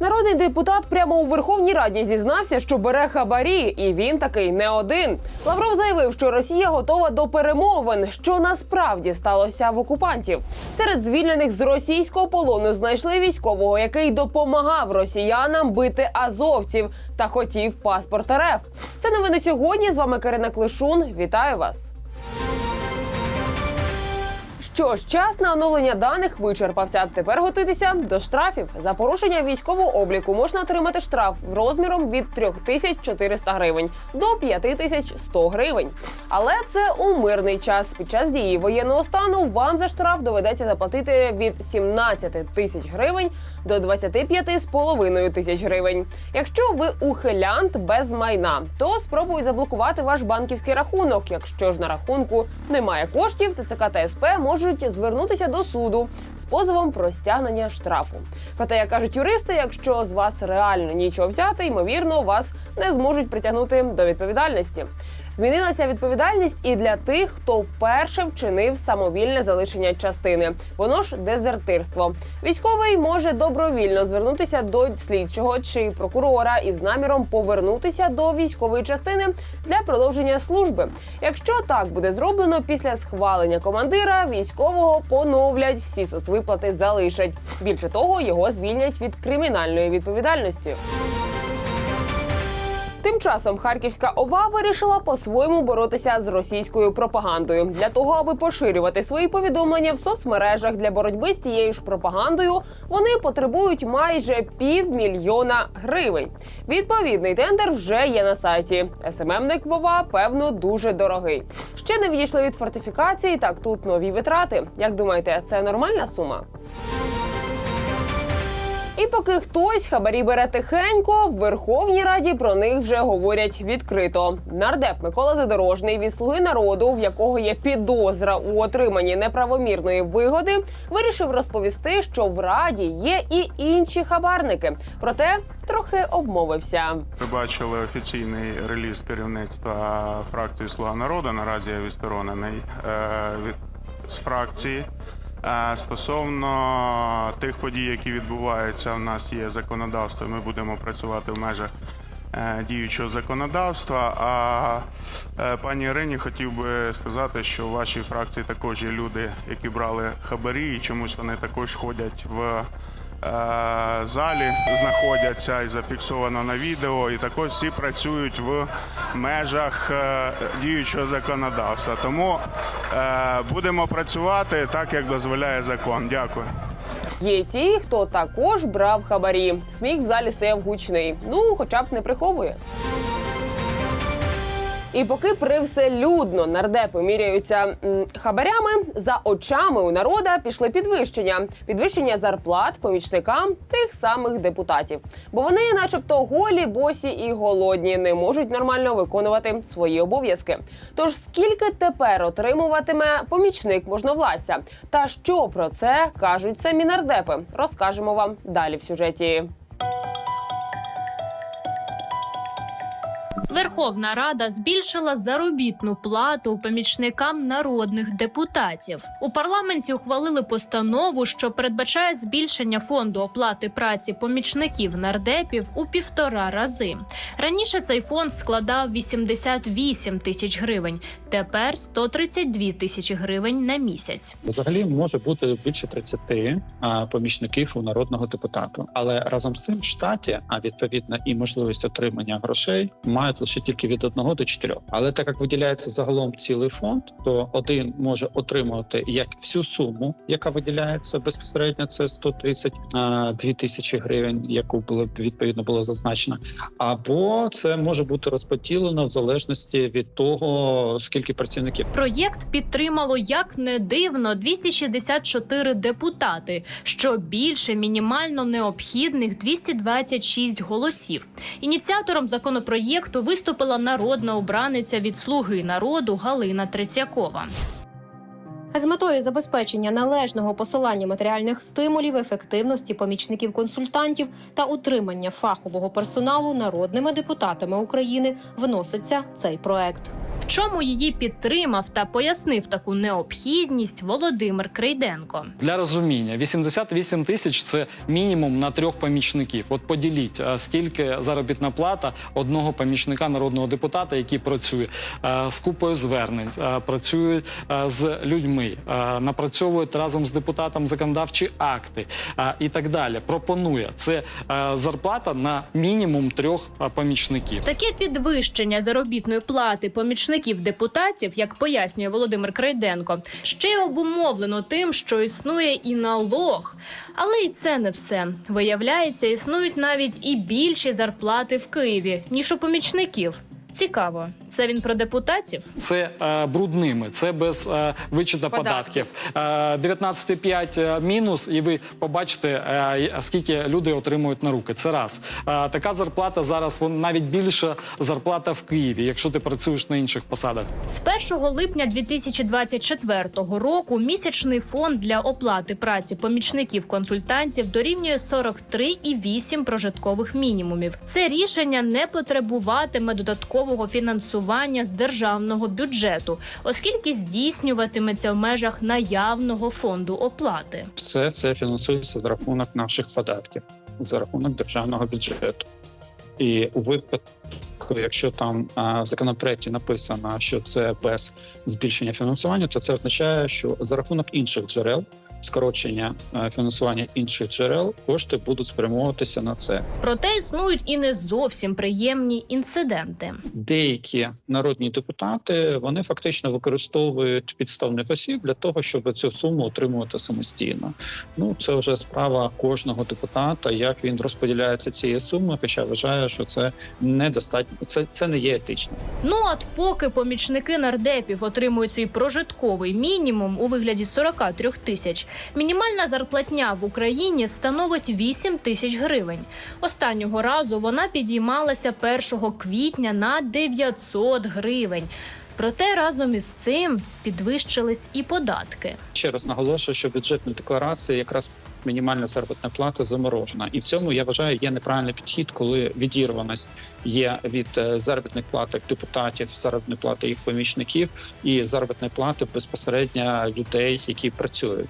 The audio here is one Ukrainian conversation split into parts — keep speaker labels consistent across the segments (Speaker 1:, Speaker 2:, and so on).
Speaker 1: Народний депутат прямо у Верховній Раді зізнався, що бере хабарі, і він такий не один. Лавров заявив, що Росія готова до перемовин, що насправді сталося в окупантів. Серед звільнених з російського полону знайшли військового, який допомагав росіянам бити азовців та хотів паспорт РФ. Це новини сьогодні. З вами Карина Клишун. Вітаю вас. Що ж, час на оновлення даних вичерпався. Тепер готуйтеся до штрафів. За порушення військового обліку можна отримати штраф розміром від 3400 гривень до 5100 гривень. Але це у мирний час. Під час дії воєнного стану вам за штраф доведеться заплатити від 17 тисяч гривень до 25,5 тисяч гривень. Якщо ви ухилянт без майна, то спробуй заблокувати ваш банківський рахунок. Якщо ж на рахунку немає коштів, ТЦК та СП можуть звернутися до суду з позовом про стягнення штрафу. Проте, як кажуть юристи, якщо з вас реально нічого взяти, ймовірно, вас не зможуть притягнути до відповідальності. Змінилася відповідальність і для тих, хто вперше вчинив самовільне залишення частини. Воно ж дезертирство. Військовий може добровільно звернутися до слідчого чи прокурора із наміром повернутися до військової частини для продовження служби. Якщо так буде зроблено після схвалення командира, військового поновлять всі соцвиплати залишать. Більше того, його звільнять від кримінальної відповідальності. Часом Харківська ОВА вирішила по-своєму боротися з російською пропагандою для того, аби поширювати свої повідомлення в соцмережах для боротьби з тією ж пропагандою. Вони потребують майже півмільйона гривень. Відповідний тендер вже є на сайті. СММник ВОВА, певно, дуже дорогий. Ще не відійшли від фортифікації. Так тут нові витрати. Як думаєте, це нормальна сума? І поки хтось хабарі бере тихенько, в Верховній Раді про них вже говорять відкрито. Нардеп Микола Задорожний від слуги народу, в якого є підозра у отриманні неправомірної вигоди, вирішив розповісти, що в раді є і інші хабарники. Проте трохи обмовився.
Speaker 2: Ви бачили офіційний реліз керівництва фракції Слуга народу. Наразі я відсторонений е, від з фракції. Стосовно тих подій, які відбуваються, у нас є законодавство. Ми будемо працювати в межах е, діючого законодавства. А е, пані Ірині хотів би сказати, що у вашій фракції також є люди, які брали хабарі, і чомусь вони також ходять в залі, знаходяться і зафіксовано на відео. І також всі працюють в межах е, діючого законодавства. Тому е, будемо працювати так, як дозволяє закон. Дякую.
Speaker 1: Є ті, хто також брав хабарі. Сміх в залі стояв гучний. Ну, хоча б не приховує. І поки привселюдно нардепи міряються м, хабарями, за очами у народа пішли підвищення. Підвищення зарплат помічникам тих самих депутатів. Бо вони, начебто, голі, босі і голодні, не можуть нормально виконувати свої обов'язки. Тож скільки тепер отримуватиме помічник можновладця? Та що про це кажуть самі нардепи? Розкажемо вам далі в сюжеті.
Speaker 3: Верховна Рада збільшила заробітну плату помічникам народних депутатів. У парламенті ухвалили постанову, що передбачає збільшення фонду оплати праці помічників нардепів у півтора рази. Раніше цей фонд складав 88 тисяч гривень, тепер 132 тисячі гривень на місяць.
Speaker 4: Взагалі може бути більше 30 помічників у народного депутата, але разом з цим в штаті, а відповідно і можливість отримання грошей мають лише тільки від 1 до 4. Але так як виділяється загалом цілий фонд, то один може отримувати як всю суму, яка виділяється безпосередньо, це 132 тисячі гривень, яку було відповідно було зазначено, або це може бути розподілено в залежності від того, скільки працівників.
Speaker 3: Проєкт підтримало як не дивно 264 депутати, що більше мінімально необхідних 226 голосів. Ініціатором законопроєкту виступила народна обраниця від слуги народу Галина Третьякова.
Speaker 5: З метою забезпечення належного посилання матеріальних стимулів, ефективності помічників консультантів та утримання фахового персоналу народними депутатами України вноситься цей проект.
Speaker 3: Чому її підтримав та пояснив таку необхідність Володимир Крейденко.
Speaker 6: Для розуміння, 88 тисяч це мінімум на трьох помічників. От поділіть, скільки заробітна плата одного помічника народного депутата, який працює з купою звернень, працює з людьми, напрацьовує разом з депутатом законодавчі акти і так далі. Пропонує це зарплата на мінімум трьох помічників.
Speaker 3: Таке підвищення заробітної плати помічників депутатів, як пояснює Володимир Крейденко, ще й обумовлено тим, що існує і налог. Але й це не все. Виявляється, існують навіть і більші зарплати в Києві ніж у помічників. Цікаво, це він про депутатів?
Speaker 6: Це е, брудними, це без е, вичета податків. Е, 19,5 мінус, і ви побачите, е, скільки люди отримують на руки. Це раз. Е, така зарплата зараз вон навіть більша зарплата в Києві, якщо ти працюєш на інших посадах.
Speaker 3: З 1 липня 2024 року місячний фонд для оплати праці помічників-консультантів дорівнює 43,8 прожиткових мінімумів. Це рішення не потребуватиме додаткового фінансування з державного бюджету, оскільки здійснюватиметься в межах наявного фонду оплати.
Speaker 4: Все це фінансується за рахунок наших податків, за рахунок державного бюджету. І у випадку, якщо там а, в законопроекті написано, що це без збільшення фінансування, то це означає, що за рахунок інших джерел, скорочення фінансування інших джерел, кошти будуть спрямовуватися на це.
Speaker 3: Проте існують і не зовсім приємні інциденти.
Speaker 4: Деякі народні депутати вони фактично використовують підставних осіб для того, щоб цю суму отримувати самостійно. Ну це вже справа кожного депутата, як він розподіляється цією сумою, хоча вважає, що це недостатньо. Це, це не є етично.
Speaker 3: Ну от поки помічники нардепів отримують свій прожитковий мінімум у вигляді 43 тисяч, мінімальна зарплатня в Україні становить 8 тисяч гривень. Останнього разу вона підіймалася 1 квітня на 900 гривень. Проте разом із цим підвищились і податки.
Speaker 4: Ще раз наголошую, що бюджетна декларація якраз мінімальна заробітна плата заморожена, і в цьому я вважаю є неправильний підхід, коли відірваність є від е, заробітних плат депутатів, заробітної плати їх помічників і заробітної плати безпосередньо людей, які працюють.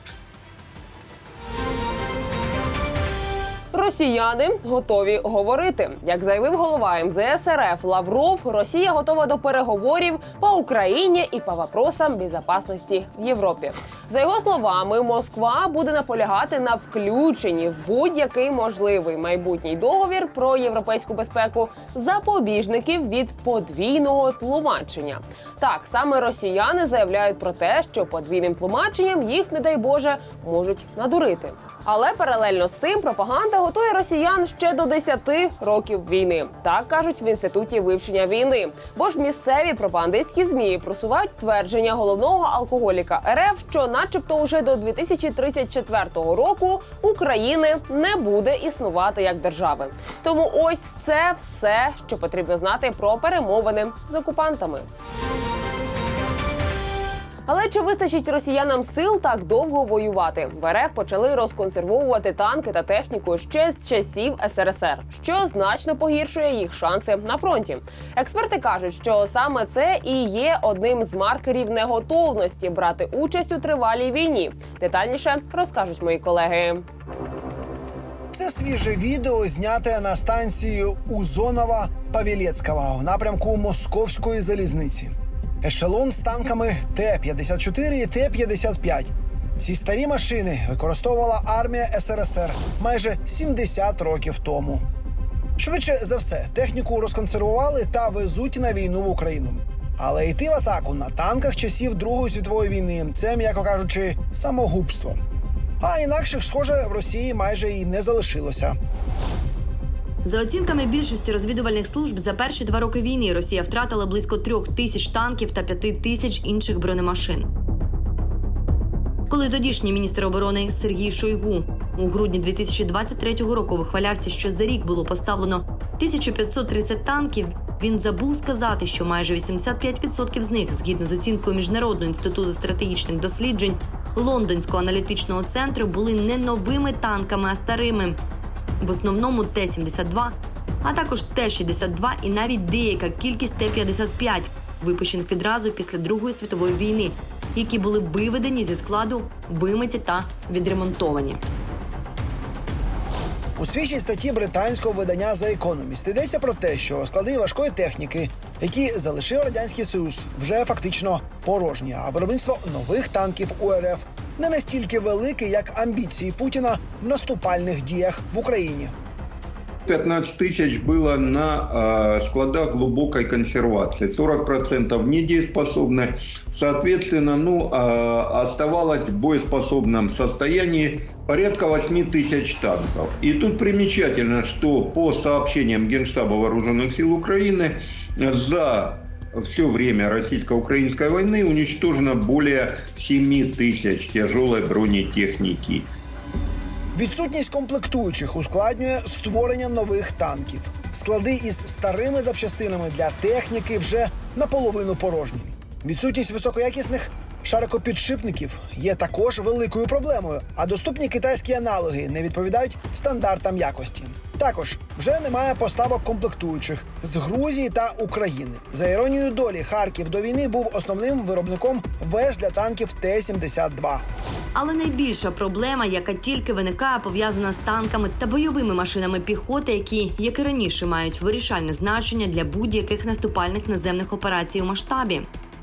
Speaker 1: Росіяни готові говорити. Як заявив голова МЗС РФ Лавров, Росія готова до переговорів по Україні і по вопросам безпечності в Європі. За його словами, Москва буде наполягати на включенні в будь-який можливий майбутній договір про європейську безпеку запобіжників від подвійного тлумачення. Так саме росіяни заявляють про те, що подвійним тлумаченням їх, не дай Боже, можуть надурити. Але паралельно з цим пропаганда готує росіян ще до 10 років війни. Так кажуть в інституті вивчення війни. Бо ж місцеві пропагандистські змі просувають твердження головного алкоголіка РФ, що, начебто, уже до 2034 року України не буде існувати як держави. Тому ось це все, що потрібно знати про перемовини з окупантами. Але чи вистачить росіянам сил так довго воювати? В РФ почали розконсервовувати танки та техніку ще з часів СРСР, що значно погіршує їх шанси на фронті. Експерти кажуть, що саме це і є одним з маркерів неготовності брати участь у тривалій війні. Детальніше розкажуть мої колеги.
Speaker 7: Це свіже відео зняте на станції Узонова Павілецького в напрямку Московської залізниці. Ешелон з танками Т-54 і Т-55. Ці старі машини використовувала армія СРСР майже 70 років тому. Швидше за все, техніку розконсервували та везуть на війну в Україну. Але йти в атаку на танках часів Другої світової війни це, м'яко кажучи, самогубство. А інакших, схоже, в Росії майже і не залишилося.
Speaker 8: За оцінками більшості розвідувальних служб, за перші два роки війни Росія втратила близько трьох тисяч танків та п'яти тисяч інших бронемашин. Коли тодішній міністр оборони Сергій Шойгу у грудні 2023 року вихвалявся, що за рік було поставлено 1530 танків, він забув сказати, що майже 85% з них, згідно з оцінкою Міжнародного інституту стратегічних досліджень Лондонського аналітичного центру, були не новими танками, а старими в основному Т-72, а також Т-62 і навіть деяка кількість Т-55. випущених відразу після Другої світової війни, які були виведені зі складу, вимиті та відремонтовані.
Speaker 7: У свіжій статті британського видання The Economist йдеться про те, що склади важкої техніки, які залишив радянський союз, вже фактично порожні. А виробництво нових танків у РФ не настільки велике, як амбіції Путіна в наступальних діях в Україні.
Speaker 9: 15 тысяч было на э, складах глубокой консервации, 40% недееспособны. Соответственно, ну, э, оставалось в боеспособном состоянии порядка 8 тысяч танков. И тут примечательно, что по сообщениям Генштаба Вооруженных сил Украины за все время российско-украинской войны уничтожено более 7 тысяч тяжелой бронетехники.
Speaker 7: Відсутність комплектуючих ускладнює створення нових танків. Склади із старими запчастинами для техніки вже наполовину порожні. Відсутність високоякісних шарикопідшипників є також великою проблемою, а доступні китайські аналоги не відповідають стандартам якості. Також вже немає поставок комплектуючих з Грузії та України. За іронією долі, Харків до війни був основним виробником веж для танків Т-72.
Speaker 8: Але найбільша проблема, яка тільки виникає, пов'язана з танками та бойовими машинами піхоти, які, як і раніше, мають вирішальне значення для будь-яких наступальних наземних операцій у масштабі.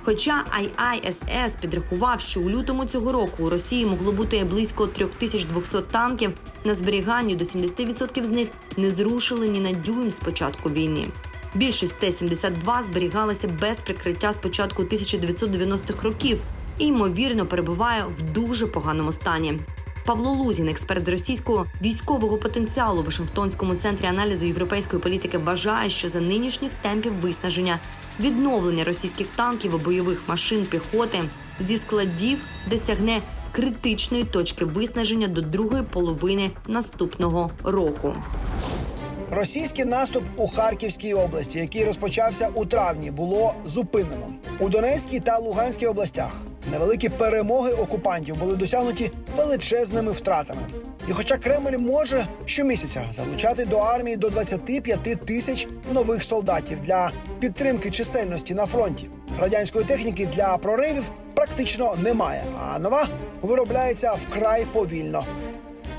Speaker 8: Хоча IISS підрахував, що у лютому цього року у Росії могло бути близько 3200 танків, на зберіганні до 70% з них не зрушили ні на дюйм з початку війни. Більшість Т-72 зберігалася без прикриття з початку 1990-х років і ймовірно перебуває в дуже поганому стані. Павло Лузін, експерт з російського військового потенціалу у Вашингтонському центрі аналізу європейської політики, вважає, що за нинішніх темпів виснаження відновлення російських танків бойових машин піхоти зі складів досягне критичної точки виснаження до другої половини наступного року.
Speaker 7: Російський наступ у Харківській області, який розпочався у травні, було зупинено у Донецькій та Луганській областях. Невеликі перемоги окупантів були досягнуті величезними втратами. І хоча Кремль може щомісяця залучати до армії до 25 тисяч нових солдатів для підтримки чисельності на фронті, радянської техніки для проривів практично немає, а нова виробляється вкрай повільно.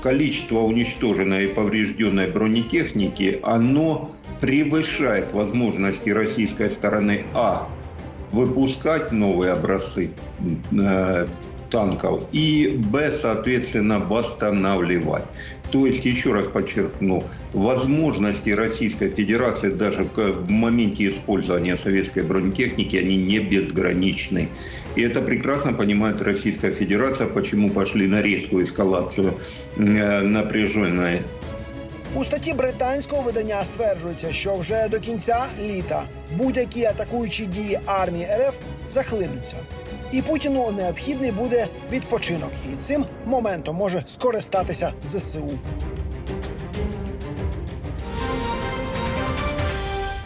Speaker 9: количество уничтоженной и поврежденной бронетехники, оно превышает возможности российской стороны А выпускать новые образцы э, танков и Б, соответственно, восстанавливать. То есть, еще раз подчеркну, возможности Российской Федерации даже к- в моменте использования советской бронетехники, они не безграничны. И это прекрасно понимает Российская Федерация, почему пошли на резкую эскалацию э, напряженной
Speaker 7: У статті британського видання стверджується, що вже до кінця літа будь-які атакуючі дії армії РФ захлинуться. І Путіну необхідний буде відпочинок, і цим моментом може скористатися ЗСУ.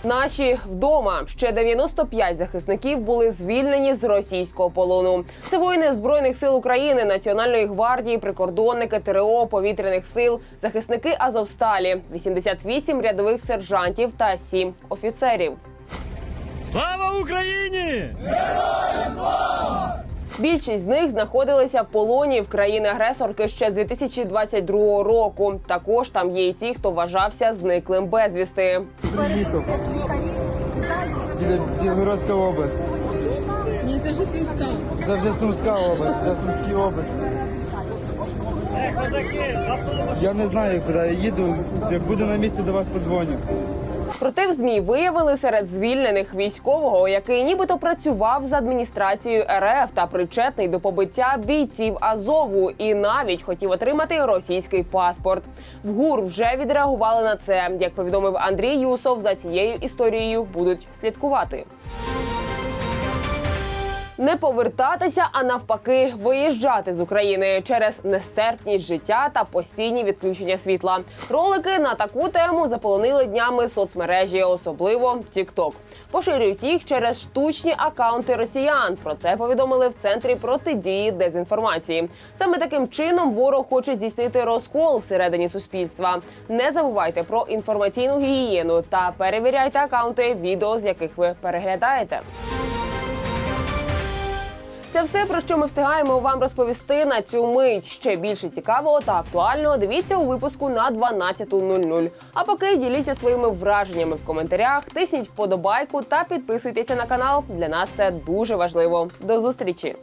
Speaker 1: Наші вдома ще 95 захисників були звільнені з російського полону. Це воїни збройних сил України, Національної гвардії, прикордонники, ТРО, повітряних сил, захисники Азовсталі, 88 рядових сержантів та 7 офіцерів.
Speaker 10: Слава Україні!
Speaker 1: Більшість з них знаходилися в полоні в країни-агресорки ще з 2022 року. Також там є і ті, хто вважався зниклим безвісти.
Speaker 11: Дніпропетровська область.
Speaker 12: Ні, це вже Сімська.
Speaker 11: Це вже Сумська область, це Сумська область. Я не знаю, куди я їду. Як буду на місці, до вас подзвоню.
Speaker 1: Проте в змі виявили серед звільнених військового, який нібито працював з адміністрацією РФ та причетний до побиття бійців Азову, і навіть хотів отримати російський паспорт. В ГУР вже відреагували на це. Як повідомив Андрій Юсов, за цією історією будуть слідкувати. Не повертатися, а навпаки, виїжджати з України через нестерпність життя та постійні відключення світла. Ролики на таку тему заполонили днями соцмережі, особливо TikTok. Поширюють їх через штучні акаунти росіян. Про це повідомили в центрі протидії дезінформації. Саме таким чином ворог хоче здійснити розкол всередині суспільства. Не забувайте про інформаційну гігієну та перевіряйте акаунти відео, з яких ви переглядаєте. Це все про що ми встигаємо вам розповісти на цю мить. Ще більше цікавого та актуального дивіться у випуску на 12.00. А поки діліться своїми враженнями в коментарях, тисніть вподобайку та підписуйтеся на канал. Для нас це дуже важливо. До зустрічі!